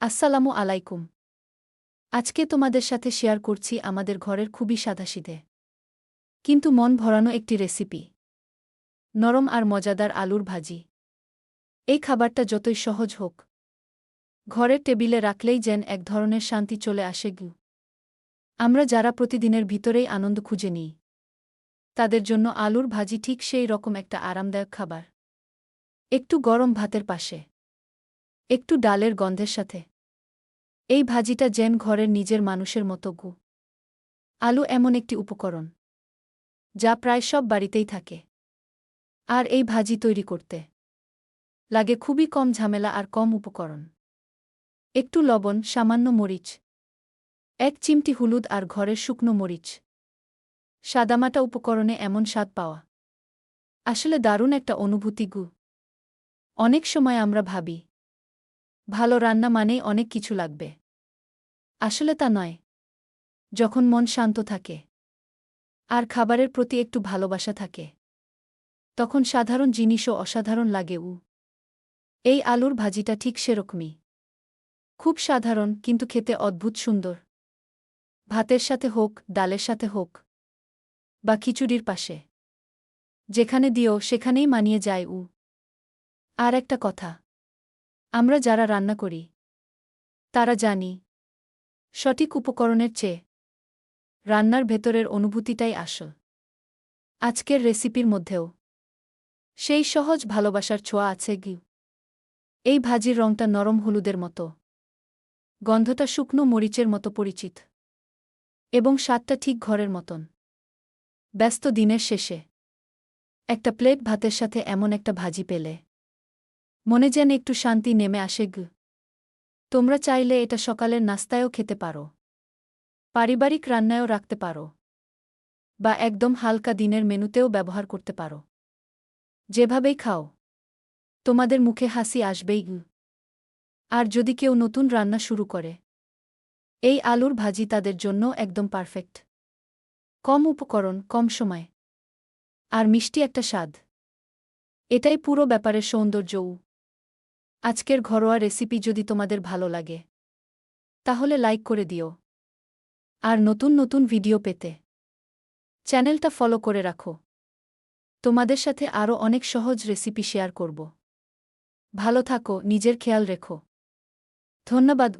আসসালামু আলাইকুম। আজকে তোমাদের সাথে শেয়ার করছি আমাদের ঘরের খুবই সাদাসিধে কিন্তু মন ভরানো একটি রেসিপি। নরম আর মজাদার আলুর ভাজি। এই খাবারটা যতই সহজ হোক। ঘরের টেবিলে রাখলেই যেন এক ধরনের শান্তি চলে আসে গু। আমরা যারা প্রতিদিনের ভিতরেই আনন্দ খুঁজে নিই। তাদের জন্য আলুর ভাজি ঠিক সেই রকম একটা আরামদায়ক খাবার। একটু গরম ভাতের পাশে। একটু ডালের গন্ধের সাথে। এই ভাজিটা যেন ঘরের নিজের মানুষের মতো গু। আলু এমন একটি উপকরণ, যা প্রায় সব বাড়িতেই থাকে। আর এই ভাজি তৈরি করতে লাগে খুবই কম ঝামেলা আর কম উপকরণ। একটু লবণ, সামান্য মরিচ, এক চিমটি হলুদ আর ঘরের শুকনো মরিচ। সাদামাটা উপকরণে এমন স্বাদ পাওয়া। আসলে দারুণ একটা অনুভূতি গু। অনেক সময় আমরা ভাবি, ভালো রান্না মানেই অনেক কিছু লাগবে। আসলে তা নয়। যখন মন শান্ত থাকে, আর খাবারের প্রতি একটু ভালোবাসা থাকে, তখন সাধারণ জিনিসও অসাধারণ লাগে উ এই আলুর ভাজিটা ঠিক সেরকমই। খুব সাধারণ, কিন্তু খেতে অদ্ভুত সুন্দর। ভাতের সাথে হোক, ডালের সাথে হোক, বা খিচুড়ির পাশে। যেখানে দিও, সেখানেই মানিয়ে যায় উ আর একটা কথা, আমরা যারা রান্না করি, তারা জানি সঠিক উপকরণের চেয়ে। রান্নার ভেতরের অনুভূতিটাই আসল। আজকের রেসিপির মধ্যেও। সেই সহজ ভালোবাসার ছোঁয়া আছে গি এই ভাজির রংটা নরম হলুদের মতো। গন্ধটা শুকনো মরিচের মতো পরিচিত। এবং স্বাদটা ঠিক ঘরের মতন। ব্যস্ত দিনের শেষে। একটা প্লেট ভাতের সাথে এমন একটা ভাজি পেলে। মনে যেন একটু শান্তি নেমে আসে গ তোমরা চাইলে এটা সকালের নাস্তায়ও খেতে পারো। পারিবারিক রান্নায়ও রাখতে পারো। বা একদম হালকা দিনের মেনুতেও ব্যবহার করতে পারো। যেভাবেই খাও। তোমাদের মুখে হাসি আসবেই আর যদি কেউ নতুন রান্না শুরু করে। এই আলুর ভাজি তাদের জন্য একদম পারফেক্ট। কম উপকরণ, কম সময়। আর মিষ্টি একটা স্বাদ। এটাই পুরো ব্যাপারের সৌন্দর্যও আজকের ঘরোয়া রেসিপি যদি তোমাদের ভালো লাগে, তাহলে লাইক করে দিও। আর নতুন নতুন ভিডিও পেতে চ্যানেলটা ফলো করে রাখো। তোমাদের সাথে আরও অনেক সহজ রেসিপি শেয়ার করব। ভালো থাকো, নিজের খেয়াল রেখো। ধন্যবাদ